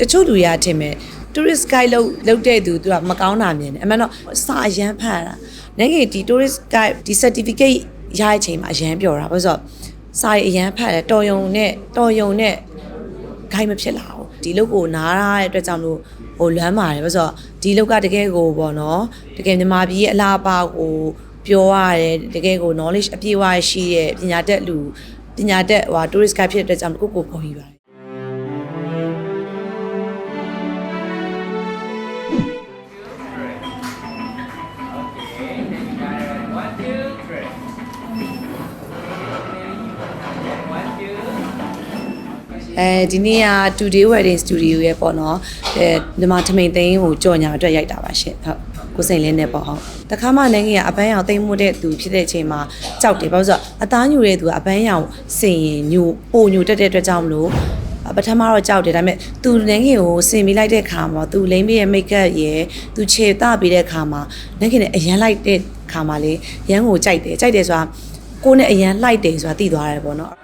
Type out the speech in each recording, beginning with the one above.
တချို့လူတွေကထင်မယ် tourist guide လောက်လောက်တဲ့သူသူကမကောင်းတာမြင်တယ်အမှန်တော့စာအရန်ဖတ်တာနိုင်ငံဒီ tourist guide ဒီ certificate ရတဲ့အချိန်မှာအရန်ပြောတာဘာလို့ဆိုတော့စာရအရန်ဖတ်တယ်တော်ယုံနဲ့တော်ယုံနဲ့ခိုင်းမဖြစ်လာဘူးဒီလုတ်ကိုနားရတဲ့အတွက်ကြောင့်မလို့ဟိုလွမ်းပါတယ်ဘာလို့ဆိုတော့ဒီလုတ်ကတကယ်ကိုပေါ့နော်တကယ်မြန်မာပြည်ရဲ့အလားအပါကိုပြောရတယ်တကယ်ကို knowledge အပြည့်အဝရှိတဲ့ပညာတတ်လူပညာတတ်ဟို tourist guide ဖြစ်တဲ့အတွက်ကြောင့်ကိုကိုပုံယူပါတယ် အဲဒီနေ့က today wedding studio ရဲ့ပေါ့နော်အဲဒီမှာထမိန်သိန်းကိုကြော်ညာအတွက်ရိုက်တာပါရှင်ဟုတ်ကိုစိန်လင်းနဲ့ပေါ့ဟုတ်တခါမှနိုင်ငံကအပန်းရောင်သိမ်းမှုတဲ့သူဖြစ်တဲ့အချိန်မှာကြောက်တယ်ဘာလို့ဆိုတော့အသားညူတဲ့သူကအပန်းရောင်စင်ရင်ညူပိုညူတက်တဲ့အတွက်ကြောင့်မလို့ပထမတော့ကြောက်တယ်ဒါပေမဲ့သူနိုင်ငံကိုစင်ပြီးလိုက်တဲ့ခါမှာသူလိမ့်ပြီးရဲ့ make up ရယ်သူခြေတပြီးတဲ့ခါမှာနိုင်ငံနဲ့အရန်လိုက်တဲ့ခါမှာလေရန်ကိုကြိုက်တယ်ကြိုက်တယ်ဆိုတာကိုနဲ့အရန်လိုက်တယ်ဆိုတာသိသွားတယ်ပေါ့နော်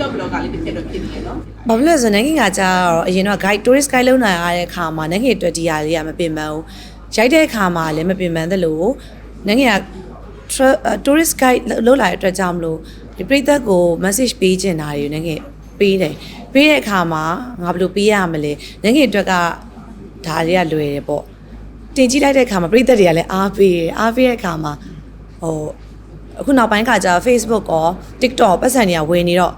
တော့ဘလော့ကလေးတစ်ချက်တော့ဖြစ်နေတယ်နော်ဘာဖြစ်လဲဆိုတော့နိုင်ငံကကြာတော့အရင်တော့ guide tourist guide လုပ်နိုင်ရတဲ့ခါမှာနိုင်ငံအတွက်ဒီဟာလေးကမပင်ပန်းဘူးရိုက်တဲ့ခါမှာလည်းမပင်ပန်းသလိုနိုင်ငံက tra- 呃 tourist guide လုပ်လာတဲ့အတွက်ကြောင့်မလို့ဒီပြည်သက်ကို message ပေးချင်တာတွေနိုင်ငံပေးတယ်ပေးတဲ့အခါမှာငါဘယ်လိုပေးရမလဲနိုင်ငံအတွက်ကဒါတွေကလွယ်တယ်ပေါ့တင်ကြည့်လိုက်တဲ့အခါမှာပြည်သက်တွေကလည်းအားပေးတယ်အားပေးတဲ့အခါမှာဟိုအခုနောက်ပိုင်းခါကျတော့ Facebook ကော TikTok ပတ်စံတွေကဝင်နေတော့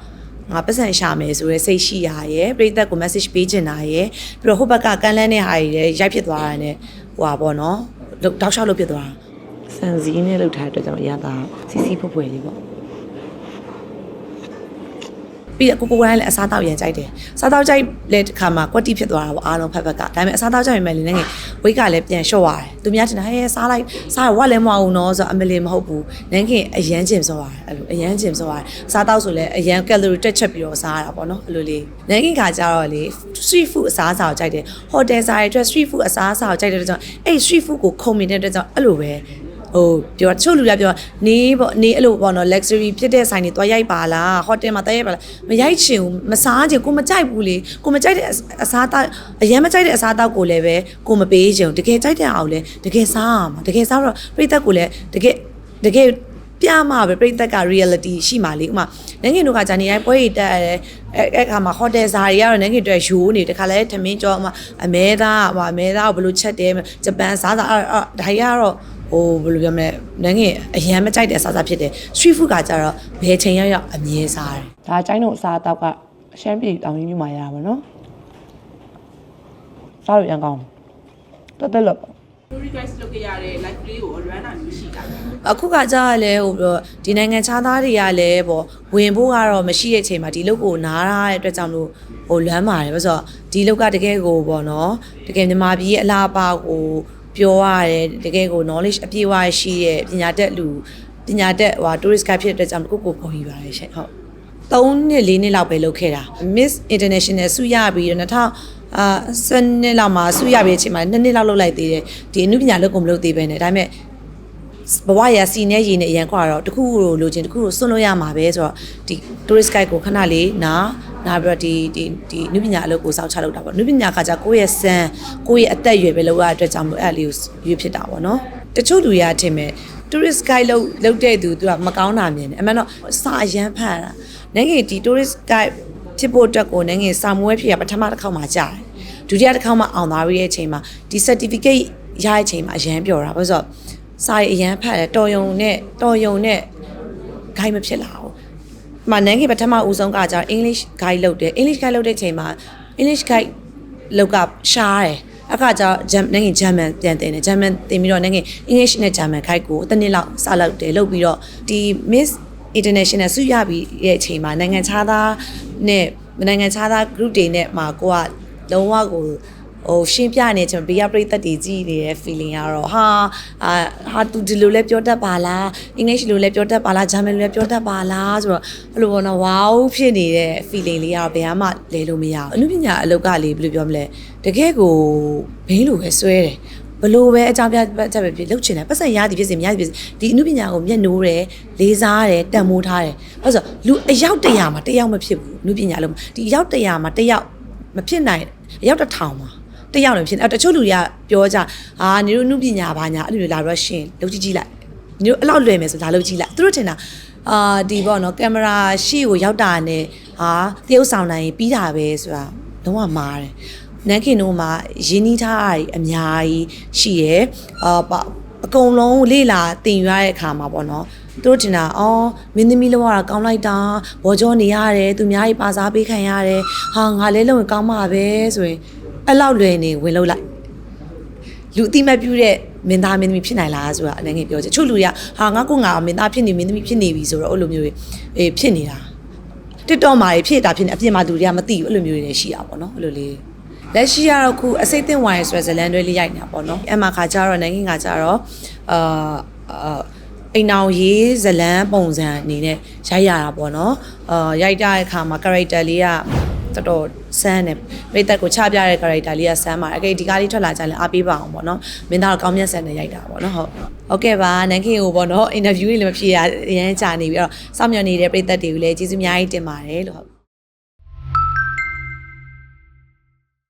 ငါပတ်စံရှာမယ်ဆိုရဲစိတ်ရှိရရဲ့ပရိသတ်ကို message ပေးချင်တာရဲ့ပြီးတော့ဟိုဘက်ကကန်းလန်းတဲ့ဟာတွေလည်းရိုက်ဖြစ်သွားတာနဲ့ဟိုပါပေါ့နော်လောက်တောက်လျှောက်လုပ်ဖြစ်သွားတာစံစည်းနဲ့လောက်ထားတဲ့အတွက်ကြောင့်အရသာစီစီဖွယ်ဖွယ်လေးပေါ့ ပြီးတော့ကိုကိုကိုတိုင်းလည်းအစားတောက်ရန်ကြိုက်တယ်။စားတောက်ကြိုက်တဲ့ခါမှာကွက်တိဖြစ်သွားတာပေါ့အားလုံးဖက်ဖက်က။ဒါပေမဲ့အစားတောက်ကြိုက်ရင်လည်းလည်းငယ်ဝိတ်ကလည်းပြန်လျှော့ရတယ်။သူများတင်တာဟဲစားလိုက်စားဝက်လည်းမအောင်တော့ဆိုတော့အမလီမဟုတ်ဘူး။နိုင်ခင်အရန်ကျင်စောရတယ်အဲ့လိုအရန်ကျင်စောရတယ်။စားတောက်ဆိုလည်းအရန်ကယ်လိုရီတက်ချက်ပြီးတော့စားရတာပေါ့နော်အဲ့လိုလေး။နိုင်ခင်ခါကျတော့လေ street food အစားအစာကိုကြိုက်တယ်။ hotel စားရတဲ့အတွက် street food အစားအစာကိုကြိုက်တဲ့အတွက်ကြောင့်အဲ့ street food ကိုခုံမြင်တဲ့အတွက်ကြောင့်အဲ့လိုပဲ ဟိုပြောတချို့လူတွေကပြောနေပေါ့နေအဲ့လိုပေါ့နော် luxury ဖြစ်တဲ့ဆိုင်တွေတွားရိုက်ပါလား hotel မှာတွားရိုက်ပါလားမရိုက်ချင်ဘူးမစားချင်ကိုမကြိုက်ဘူးလေကိုမကြိုက်တဲ့အစားအသောက်အရင်မကြိုက်တဲ့အစားအသောက်ကိုလည်းပဲကိုမပေးချင်ဘူးတကယ်ကြိုက်တဲ့အောင်လည်းတကယ်စားရမှာတကယ်စားတော့ပြိသက်ကိုလည်းတကယ်တကယ်ပြမှာပဲပြိသက်က reality ရှိမှလေဥမာနိုင်ငံတို့ကဂျာနေတိုင်းပွဲရတက်ရတယ်အဲအဲ့ခါမှာ hotel ဇာတွေကတော့နိုင်ငံတွေရိုးနေတခါလဲထမင်းကြောဥမာအမဲသားဟိုအမဲသားကိုဘယ်လိုချက်တယ်ဂျပန်စားစားအဲ့ဒါတွေကတော့ ဟိုဘယ်လိုပြောမလဲနိုင်ငံအရန်မကြိုက်တဲ့အစားအစာဖြစ်တယ် street food ကကြတော့ဘယ်ချိန်ရောက်ရောက်အမြဲစားတယ်ဒါကျိုင်းတို့အစားအသောက်ကရှမ်းပြည်တောင်ကြီးမြို့မှာရပါတော့စားလို့ရန်ကောင်းတက်တက်လို့ story guys လုပ်ခဲ့ရတဲ့ live လေးကို run တာမျိုးရှိတာအခုကကြာရလဲဟိုပြောဒီနိုင်ငံခြားသားတွေကလည်းပေါ့ဝင်ဖို့ကတော့မရှိတဲ့အချိန်မှာဒီလုတ်ကိုနားရတဲ့အတွက်ကြောင့်မလို့ဟိုလွမ်းပါတယ်ဘာလို့ဆိုတော့ဒီလုတ်ကတကယ်ကိုပေါ့နော်တကယ်မြန်မာပြည်ရဲ့အလားအပါကို ပြောရတယ်တကယ်ကို knowledge အပြည့်အဝရှိတဲ့ပညာတတ်လူပညာတတ်ဟို tourist guide ဖြစ်တဲ့အတွက်ကြောင့်ကိုကိုပုံယူပါတယ်ရှင်ဟုတ်3နှစ်4နှစ်လောက်ပဲလုပ်ခဲ့တာ Miss International ဆုရပြီးတော့2000အာစနှစ်လောက်မှာဆုရပြီးအချိန်မှာ2နှစ်လောက်လုပ်လိုက်သေးတယ်ဒီအမှုပညာလုပ်ကုန်မလုပ်သေးပဲねဒါပေမဲ့ဘဝရစီနဲ့ရေနဲ့အရန်ခွာတော့တခုကိုလိုချင်တခုကိုစွန့်လို့ရမှာပဲဆိုတော့ဒီ tourist guide ကိုခဏလေးနား နားပြီးတော့ဒီဒီဒီနုပညာအလုပ်ကိုစောင့်ချလုပ်တာပေါ့နုပညာကကြကိုယ့်ရဲ့စံကိုယ့်ရဲ့အသက်အရွယ်ပဲလောက်ရတဲ့အတွက်ကြောင့်မို့အဲ့လေးကိုရွေးဖြစ်တာပေါ့နော်တချို့လူတွေကထင်မဲ့ tourist guide လောက်လောက်တဲ့သူသူကမကောင်းတာမြင်တယ်အမှန်တော့စာအရန်ဖတ်တာနိုင်ငံဒီ tourist guide ဖြစ်ဖို့အတွက်ကိုနိုင်ငံစာမွေးဖြစ်ရပထမတစ်ခေါက်မှကြားတယ်ဒုတိယတစ်ခေါက်မှအောင်သွားပြီးတဲ့အချိန်မှာဒီ certificate ရတဲ့အချိန်မှာအရန်ပြောတာဘာလို့ဆိုတော့စာရီအရန်ဖတ်တယ်တော်ယုံနဲ့တော်ယုံနဲ့ guide မဖြစ်လာဘူး။ မနန်းကြီးပထမဦးဆုံးကကျတော့ English guide လုပ်တယ် English guide လုပ်တဲ့ချိန်မှာ English guide လောက်ကရှားတယ်အခါကျတော့ဂျမ်နိုင်ငံဂျာမန်ပြန်တင်တယ်ဂျာမန်တင်ပြီးတော့နိုင်ငံ English နဲ့ဂျာမန် guide ကိုတစ်နှစ်လောက်စလောက်တယ်လုပ်ပြီးတော့ဒီ Miss International ဆုရပြီးရဲ့အချိန်မှာနိုင်ငံခြားသားနဲ့နိုင်ငံခြားသား group တွေနဲ့မှာကိုကလုံးဝကို ဟိုရှင်းပြနေကျွန်တော်ဘေးကပြိသက်တွေကြည်နေတဲ့ feeling ကတော့ဟာအာဟာသူဒီလိုလဲပြောတတ်ပါလား English လိုလဲပြောတတ်ပါလား German လိုလဲပြောတတ်ပါလားဆိုတော့အဲ့လိုပေါ့နော် wow ဖြစ်နေတဲ့ feeling လေးကတော့ဘယ်မှလဲလို့မရဘူးအနုပညာအလုပ်ကလေဘယ်လိုပြောမလဲတကယ်ကိုဘင်းလိုပဲစွဲတယ်ဘလို့ပဲအကြောင်းပြချက်ပဲဖြစ်လှုပ်ချင်တယ်ပတ်စံရသည်ဖြစ်စေမရသည်ဖြစ်စေဒီအမှုပညာကိုမျက်နှိုးတယ်လေးစားတယ်တန်မိုးထားတယ်အဲ့ဆိုလူအယောက်တရာမှာတယောက်မဖြစ်ဘူးအမှုပညာလုံးဒီအယောက်တရာမှာတယောက်မဖြစ်နိုင်အယောက်တစ်ထောင်မှာ တယောက်လည်းဖြစ်နေအဲ့တချို့လူတွေကပြောကြအာနေတို့အမှုပညာဘာညာအဲ့လိုလာတော့ရှင်လှုပ်ကြည့်ကြည့်လိုက်နေတို့အဲ့လောက်လွယ်မယ်ဆိုလာလှုပ်ကြည့်လိုက်သူတို့ထင်တာအာဒီပေါ့နော်ကင်မရာရှေ့ကိုရောက်တာနဲ့ဟာတရုပ်ဆောင်နိုင်ရင်ပြီးတာပဲဆိုတာလုံးဝမားတယ်နန်းခင်တို့မှာရင်းနှီးထားတာတွေအများကြီးရှိရယ်အာပအကုန်လုံးလေ့လာတင်ယူရတဲ့အခါမှာပေါ့နော်သူတို့တင်တာအော်မင်းသမီးလောက်ရတာကောင်းလိုက်တာဘောကြောနေရတယ်သူများကြီးပါစားပေးခံရတယ်ဟာငါလဲလုံးရင်ကောင်းမှာပဲဆိုရင် အဲ့လောက်လွယ်နေဝင်လို့လိုက်လူအတိမတ်ပြုတဲ့မင်းသားမင်းသမီးဖြစ်နိုင်လားဆိုတာအနေငယ်ပြောချင်ချို့လူတွေကဟာငါကငါမင်းသားဖြစ်နေမင်းသမီးဖြစ်နေပြီဆိုတော့အဲ့လိုမျိုးတွေအေးဖြစ်နေတာ TikTok မှာတွေဖြစ်တာဖြစ်နေအပြင်မှာလူတွေကမသိဘူးအဲ့လိုမျိုးတွေလည်းရှိတာပေါ့နော်အဲ့လိုလေးလက်ရှိကတော့ခုအစိတ်သင့်ဝိုင်းဆိုတဲ့ဇလန်တွေလေးရိုက်နေတာပေါ့နော်အဲ့မှာခါကျတော့နိုင်ငံခါကျတော့အာအာအိမ်အောင်ရေးဇလန်ပုံစံအနေနဲ့ရိုက်ရတာပေါ့နော်အာရိုက်ကြတဲ့အခါမှာ character လေးက တော်တော်ဆန်းတယ်ပိတ်သက်ကိုချပြတဲ့ character လေးကဆန်းပါတယ်အကေဒီကားလေးထွက်လာကြရင်အားပေးပါအောင်ပေါ့နော်မင်းသားတော့ကောင်းမြတ်ဆန်နဲ့ရိုက်တာပေါ့နော်ဟုတ်ဟုတ်ကဲ့ပါနန်ခင်ကိုပေါ့နော်အင်တာဗျူးတွေလည်းမဖြေရအရင်ကြာနေပြီးတော့စောင့်မျှော်နေတဲ့ပိတ်သက်တွေကိုလည်းကျေးဇူးအများကြီးတင်ပါတယ်လို့ဟုတ်